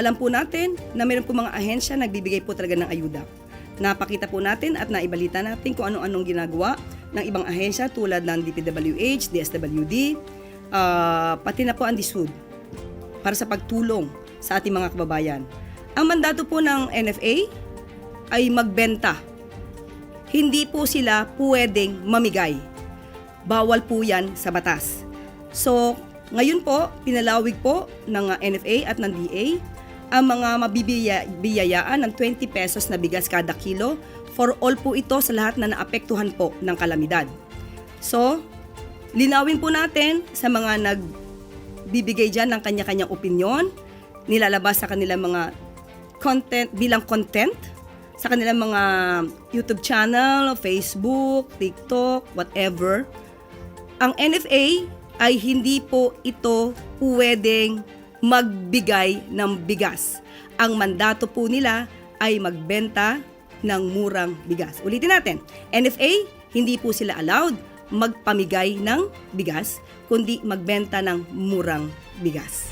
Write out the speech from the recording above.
alam po natin na meron po mga ahensya nagbibigay po talaga ng ayuda. Napakita po natin at naibalita natin kung ano-anong ginagawa ng ibang ahensya tulad ng DPWH, DSWD, ah, pati na po ang DSUD para sa pagtulong sa ating mga kababayan. Ang mandato po ng NFA ay magbenta. Hindi po sila pwedeng mamigay. Bawal po yan sa batas. So, ngayon po, pinalawig po ng uh, NFA at ng DA ang mga mabibiyayaan ng 20 pesos na bigas kada kilo for all po ito sa lahat na naapektuhan po ng kalamidad. So, linawin po natin sa mga nagbibigay dyan ng kanya-kanyang opinion, nilalabas sa kanilang mga content bilang content sa kanilang mga YouTube channel, Facebook, TikTok, whatever. Ang NFA ay hindi po ito pwedeng magbigay ng bigas. Ang mandato po nila ay magbenta ng murang bigas. Ulitin natin, NFA, hindi po sila allowed magpamigay ng bigas, kundi magbenta ng murang bigas.